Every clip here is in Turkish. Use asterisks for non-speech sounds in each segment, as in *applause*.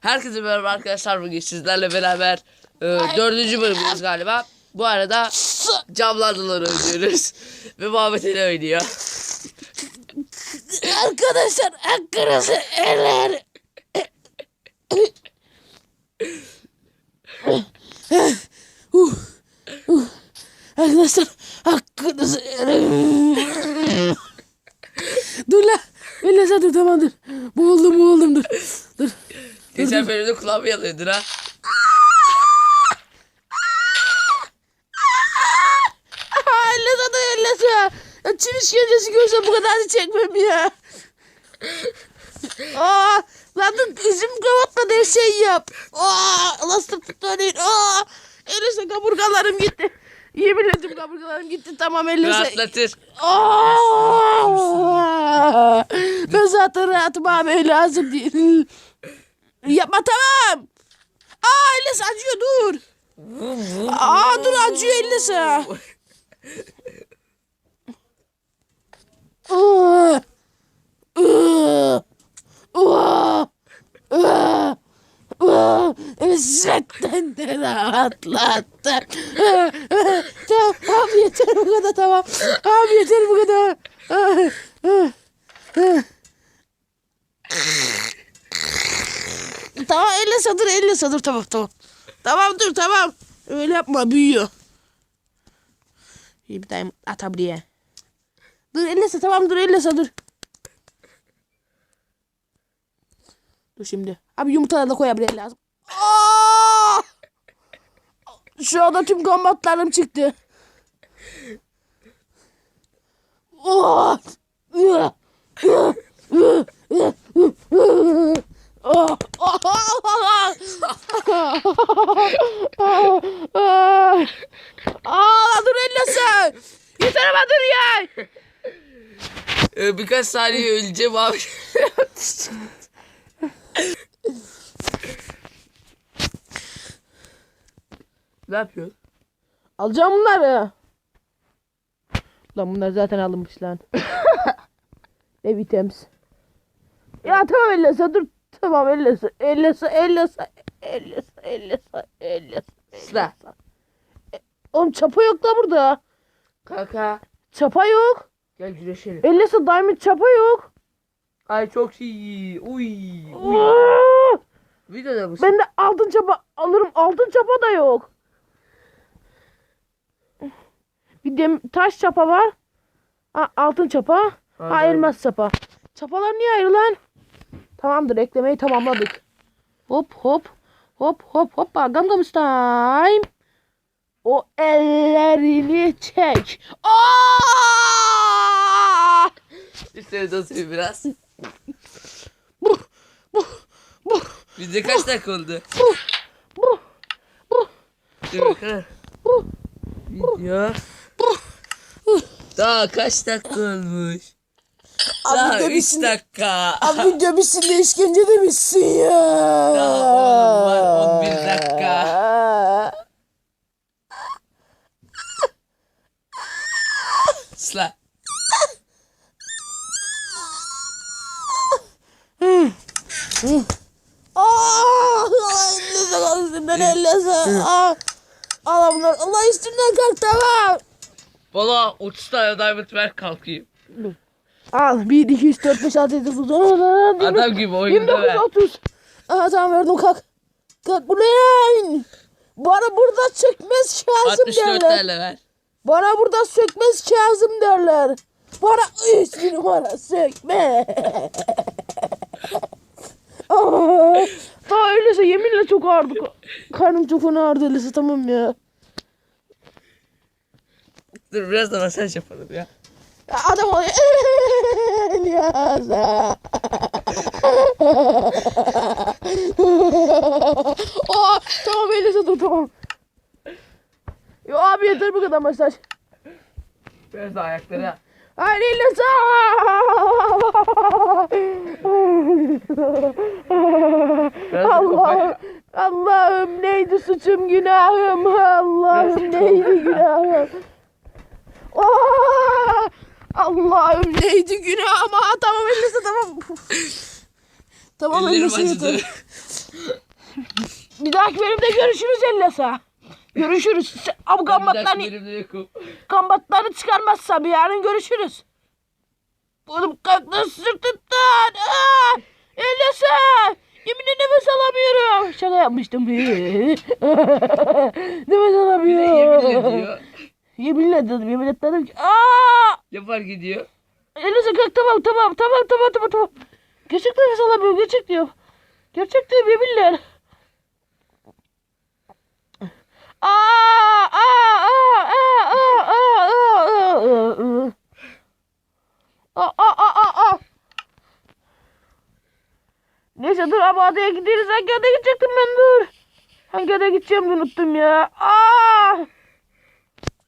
Herkese merhaba arkadaşlar bugün sizlerle beraber e, dördüncü bölümümüz galiba. Bu arada camlardalar oynuyoruz. Ve Muhammed Ali oynuyor. Arkadaşlar hakkınızı eller. Uh, uh. Arkadaşlar hakkınızı dur la. Ellese dur tamam dur. Boğuldum boğuldum dur. Geçen bölümde kulağımı yalıyordun ha. Ellese dur ellese. Ya Çin işkencesi görsem bu kadar çekmem ya. Aa, lan dur üzüm kavatla her şey yap. Aa, lastik tutanın. Aa, ellese kaburgalarım gitti. Yemin ederim kaburgalarım gitti tamam ellese. Rahatlatır. Aa! Ben zaten rahatım abi lazım değil. Yapma tamam. Aa Elis acıyor dur. Aa dur acıyor Elis. Zaten de rahatlattı. tamam yeter bu kadar tamam. Tamam yeter bu kadar. Tamam elle sadır elle sadır tamam tamam. Tamam dur tamam. Öyle yapma büyüyor. Bir tane at buraya. Dur elle sa tamam dur elle sa dur. Dur şimdi. Abi yumurtaları da koyabilmem lazım. Aa! Şu anda tüm kombatlarım çıktı. Oh! Oh! Aa, dur ellese. Yeter ama dur ya. E, birkaç saniye öleceğim abi. ne yapıyorsun? Alacağım bunları. Lan bunlar zaten alınmış lan. *laughs* ne vitems. Ya tamam ellese dur. Tamam ellese. Ellese ellese. Ellese ellese ellese. Sıra. Oğlum çapa yok da burada. Kanka. Çapa yok. Gel güreşelim. Ellese diamond çapa yok. Ay çok iyi. Uy. Uy. Videoda mısın? Ben de altın çapa alırım. Altın çapa da yok. Bir dem taş çapa var. Ha, altın çapa. Ha, Anladım. elmas çapa. Çapalar niye ayrı lan? Tamamdır eklemeyi tamamladık. Hop hop. Hop hop hop. Gangnam Style. O ellerini çek. Aa! Üstüne basayım biraz. Bu, bu, bu, Bizde kaç dakika oldu? bu, bu, bu. Dur bakalım. Video. Daha kaç dakika olmuş? Daha Abi 3 demişsin, dakika. abi video bitsin de işkence demişsin ya. Daha oğlum var 11 dakika. *laughs* Ellese kalsınlar ellese. Aa, Allah bunlar. Allah üstümden kalk tamam. Bana 30 tane diamond ver kalkayım. Al 1, 2, 3, 4, 5, 6, 7, 9, 10, 11, Adam gibi oyunda 29, ver. 30. Aha tamam verdim kalk. Kalk buraya. Bana burada sökmez Kazım 64 derler. tane ver. Bana burada sökmez Kazım derler. Bana 3 numara sökme. *laughs* Aa, Daha öyleyse yeminle çok ağrıdı. Karnım çok ağrıdı öyleyse tamam ya. Dur biraz da masaj yapalım ya. Adam oluyor. *laughs* Eliasa. *laughs* Aa, tamam Eliasa dur tamam. Yo abi yeter bu kadar masaj. Biraz da ayakları. Hayır. Biraz da Allah'ım, neydi suçum günahım Allah'ım neydi günahım Allah'ım neydi günahım Aa, tamam ellisi tamam tamam ellisi yeter Bir dahaki bölümde görüşürüz Ellesa. Görüşürüz. Abi gambatlarını, gambatlarını çıkarmazsam yarın görüşürüz. Oğlum kalktı sırtımdan. Aa, Ellesa. Yeminle nefes alamıyorum. Şaka yapmıştım. *laughs* nefes alamıyorum. Yemin ediyor. Yeminle dedim. Yemin etmedim ki. Aa! Ne fark ediyor? Elinize kalk tamam tamam tamam tamam tamam tamam. Gerçek nefes alamıyorum gerçek diyorum. Gerçek diyorum yeminle. Aa aa aa aa aa aa aa aa aa aa aa Neyse dur abi adaya gidiyoruz. Hangi adaya gidecektim ben dur. Hangi adaya gideceğimi unuttum ya. Aa!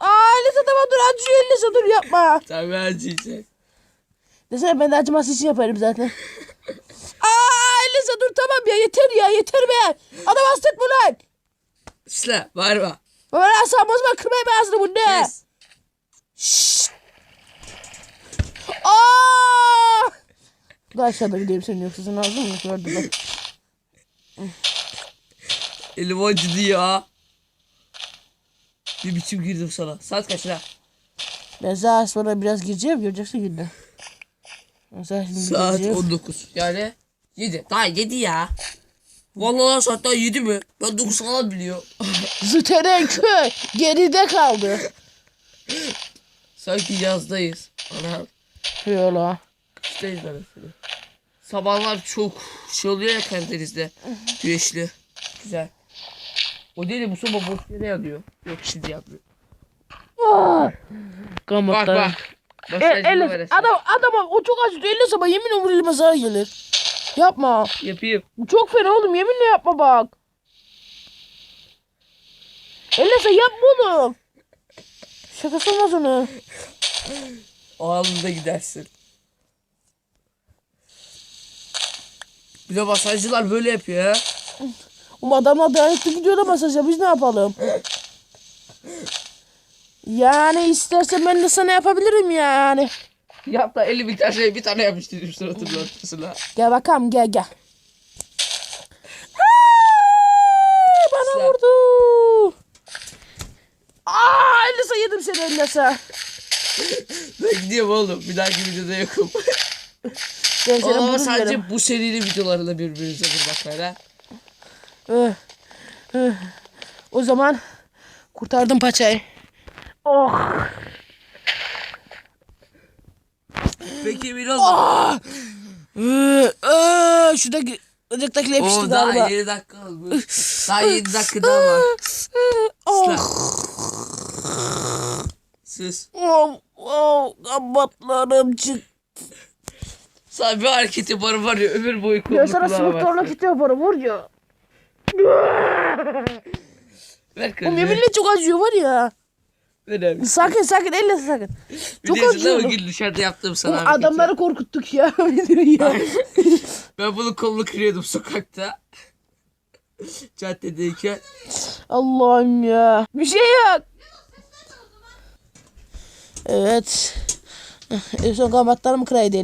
Aa Elisa tamam dur acıyor Elisa dur yapma. Ben acıyacak. Desene ben de acıması için yaparım zaten. Aa *laughs* Elisa dur tamam ya yeter ya yeter be. Adam hasta etme lan. Sıla bağırma. Baba asam bozma kırmayayım ağzını bu ne? Kes. Şşş. Aa! Dur aşağıda gideyim senin yoksa sen ağzını mı gördün bak. *laughs* Elim acıdı ya. Bir biçim girdim sana. Saat kaç lan? Ben daha sonra biraz gireceğim göreceksin günde. Ben Saat gireceğim. 19. Yani 7. Daha 7 ya. Vallahi saat daha 7 mi? Ben 9 falan biliyor. *laughs* Zıteren köy geride kaldı. Sanki yazdayız. Ana Yola. kıştayız arasını. Sabahlar çok şey oluyor ya Karadeniz'de. Güneşli. Güzel. O değil de bu sabah boş yere yanıyor. Yok şimdi yanmıyor. Bak bak. E, veresin. adam adam o çok acıdı. Elle sabah yemin umuruma zarar gelir. Yapma. Yapayım. Bu çok fena oğlum yeminle yapma bak. Sen yapma oğlum. Şakası olmaz onu. O anında gidersin. Bir de masajcılar böyle yapıyor ya. Oğlum adamlar dayanıklı gidiyor da masaja biz ne yapalım? Yani istersen ben de sana yapabilirim yani. Yap da 50 bin tane şey bir tane yapıştırayım suratının ortasına. Gel bakalım gel gel. Aa, Bana Güzel. vurdu. Aa Ellesa yedim seni Ellesa. Ben gidiyorum oğlum. Bir dahaki videoda yokum. Ama bunu sadece yerim. bu serinin videolarında birbirinize vurmaklara. Öh, öh. O zaman kurtardım paçayı. Oh. Peki bir oldu. Ee, ee, şuradaki ıcıktaki yapıştı Oo daha galiba. 7 dakika olmuş. Daha 7 dakika daha var. Oh. Sus. Oh, oh, kabatlarım çık. Sana bir hareket yaparım var ya ömür boyu Ya kolunu sana bastı. kit yaparım vur ya. Ver Oğlum kırmızı. yeminle çok acıyor var ya. Ver abi. Sakin sakin elle sakin. Çok mi? acıyor. Bugün dışarıda yaptım sana Oğlum hareketi. adamları korkuttuk ya. *laughs* ya. Ben bunun kolunu kırıyordum sokakta. Caddedeyken. Allah'ım ya. Bir şey yok. Evet. En son kamatlarımı kıraydı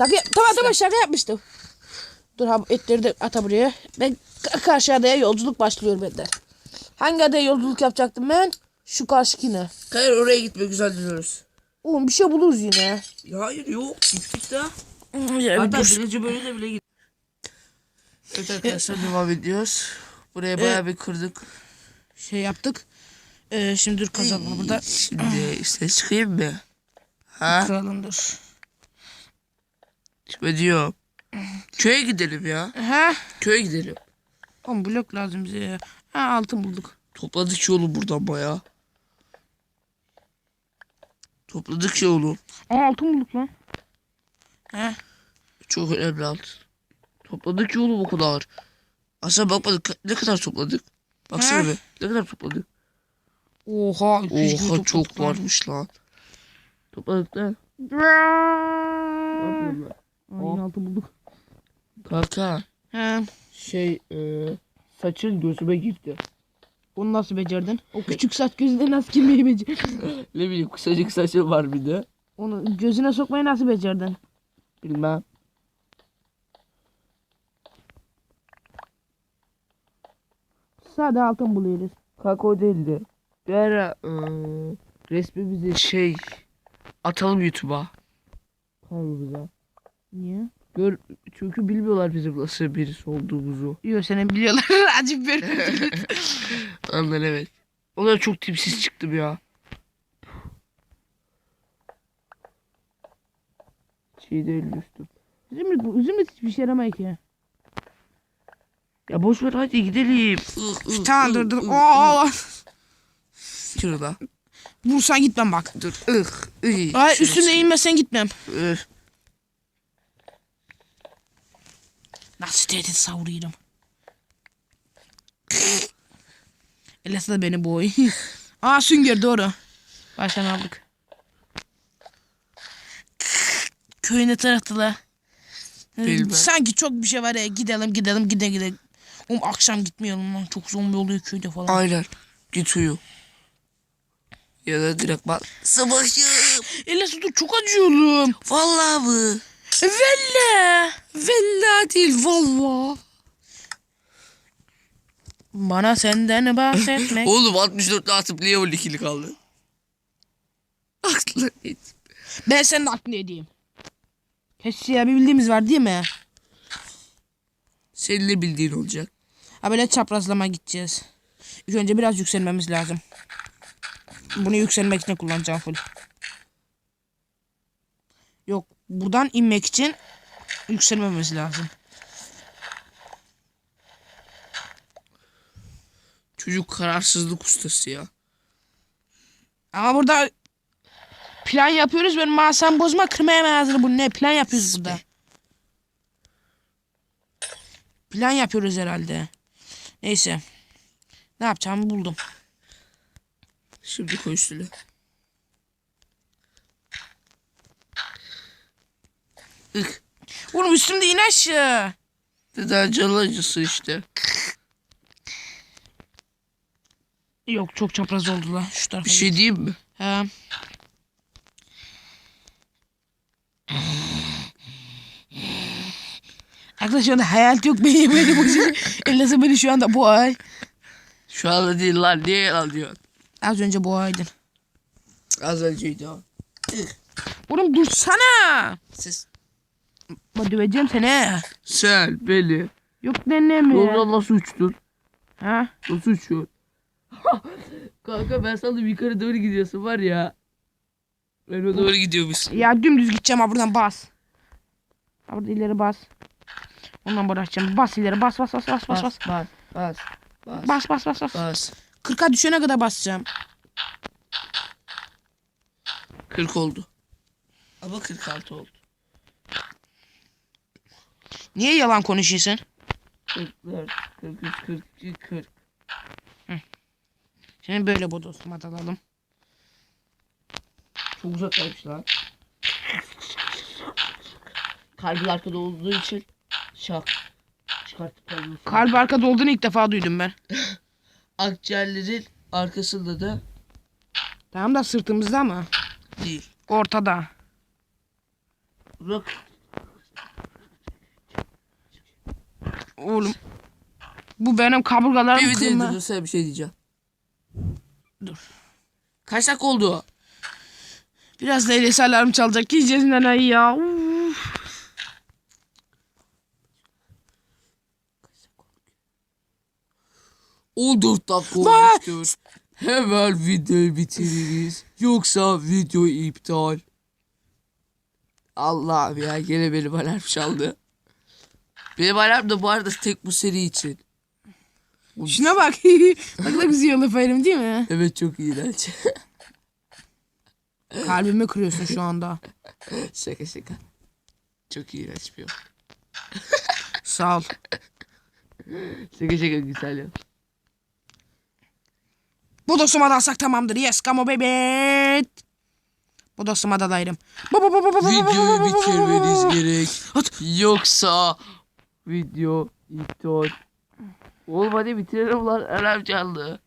ellesa. Sakın tamam tamam şaka yapmıştım. Dur ha etleri de ata buraya. Ben ka- karşı adaya yolculuk başlıyor benden. Hangi adaya yolculuk yapacaktım ben? Şu karşıkine. Hayır oraya gitme güzel diyoruz. Oğlum bir şey buluruz yine. Ya hayır yok gittik de. Ya, Hatta dur. birinci bölümde bile gittik. Evet arkadaşlar devam ediyoruz. Buraya bayağı bir kırdık. şey yaptık. Ee, şimdi dur kazalım burada. Şimdi ses çıkayım mı? Ha? Kıralım dur. Çıkma diyor. Köye gidelim ya. Ha? Köye gidelim. Oğlum blok lazım bize ya. Ha altın bulduk. Topladık yolu buradan bayağı. Topladık yolu. Aa altın bulduk lan. He? Çok önemli altın. Topladık yolu bu kadar. Aslında bakmadık ne kadar topladık. Baksana Ha? be ne kadar topladık. Oha. 200 gibi Oha çok varmış lan. Topladık lan. Ne yapıyorsun lan? Yine altın bulduk. Kanka He. şey e, saçın gözüme girdi. Bunu nasıl becerdin? O küçük saç gözüne nasıl girmeyi becerdin? Ne bileyim kısacık saçım var bir de. Onu gözüne sokmayı nasıl becerdin? Bilmem. sade altın buluyoruz. Kanka o değildi. Bir ara ıı, resmimizi şey atalım YouTube'a. Kanalımıza. Niye? Gör, çünkü bilmiyorlar bizim nasıl birisi olduğumuzu. Yok seni biliyorlar. Acı bir. Anlar evet. Onlar çok tipsiz çıktım ya. Şey değil üstüm. Üzüm, bu üzüm de hiçbir şey yaramıyor ki. Ya boş ver hadi gidelim. Tamam dur dur. Oo. Şurada. Vursan gitmem bak. Dur. Ih. ih. Ay üstüne inmezsen gitmem. Ih. Nasıl tehdit savuruyorum. Ellesi de beni boy. *laughs* Aa sünger doğru. Baştan aldık. Köyün ne taraftalar? Bilmem. Sanki çok bir şey var ya gidelim gidelim gidelim gidelim. Oğlum akşam gitmeyelim lan çok zombi oluyor köyde falan. Aynen. Git uyu. Ya da direkt bak. Sabahım. Ellesi dur çok acıyorum. Vallahi mı? Valla. Valla değil valla. Bana senden bahsetmek. *laughs* Oğlum 64 atıp niye 12'li kaldı? Aklı ben senin aklını edeyim. Kesin ya bir bildiğimiz var değil mi? Senin ne bildiğin olacak. Ha böyle çaprazlama gideceğiz. İlk önce biraz yükselmemiz lazım. Bunu yükselmek için kullanacağım full. Yok buradan inmek için yükselmemiz lazım. Çocuk kararsızlık ustası ya. Ama burada plan yapıyoruz. Ben masam bozma kırmaya hazır bu ne plan yapıyoruz burada. Plan yapıyoruz herhalde. Neyse. Ne yapacağımı buldum. Şimdi koy üstüne. Ih. Oğlum üstümde in aşağı. Neden canı acısı işte. Yok çok çapraz oldu lan şu tarafa. Bir şey diyeyim mi? He. Arkadaşlar şu anda hayal yok beni beni bu Ellesi beni şu anda bu ay. Şu anda değil lan. Niye yalan diyorsun? Az önce bu aydın. Az önceydi o. Oğlum dursana. Siz. Döveceğim seni. Sen beni. Yok deneme. Yoldan nasıl uçtun? Ha? Nasıl uçuyorsun? *laughs* Kanka ben sandım yukarı doğru gidiyorsun var ya. Ben o doğru gidiyormuşsun. Ya dümdüz gideceğim ha buradan bas. Ha burada ileri bas. Ondan bırakacağım. Bas ileri bas bas bas bas bas bas. Bas. Bas. Bas. Bas bas bas bas. Bas. 40'a düşene kadar basacağım. 40 oldu. Ama 46 oldu. Niye yalan konuşuyorsun? 44, 43, 42, 40. Şimdi böyle bodosuma dalalım. Çok uzaktaymış lan. Kalbi arkada olduğu için şak. Çıkartıp kalbi. Kalp arkada olduğunu ilk defa duydum ben. *laughs* Akciğerlerin arkasında da Tamam da sırtımızda mı? değil. Ortada. Bak Oğlum. Bu benim kaburgalarım bir videoyu kırma. durursa bir şey diyeceğim. Dur. Kaç dakika oldu? Biraz da eylesi alarm çalacak. Yiyeceğiz nanayı ya. Uf. O 4 dakika olmuştur. Hemen videoyu bitiririz. Yoksa video iptal. Allah'ım ya gene benim alarm çaldı. Benim alarm da bu arada tek bu seri için. Şuna bak. bak ne güzel yolu ferim değil mi? Evet çok iğrenç. Kalbimi kırıyorsun şu anda. şaka şaka. Çok iğrenç bir yol. Sağ ol. Şaka şaka güzel yol. Bodosuma dalsak tamamdır. Yes come on baby. Ba ba ba Videoyu bitirmeniz gerek. At. Yoksa video iptal. Oğlum hadi bitirelim lan. Alarm çaldı.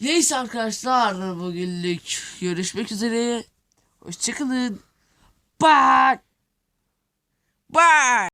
Neyse arkadaşlar bugünlük görüşmek üzere. Hoşçakalın. Bye. Bye.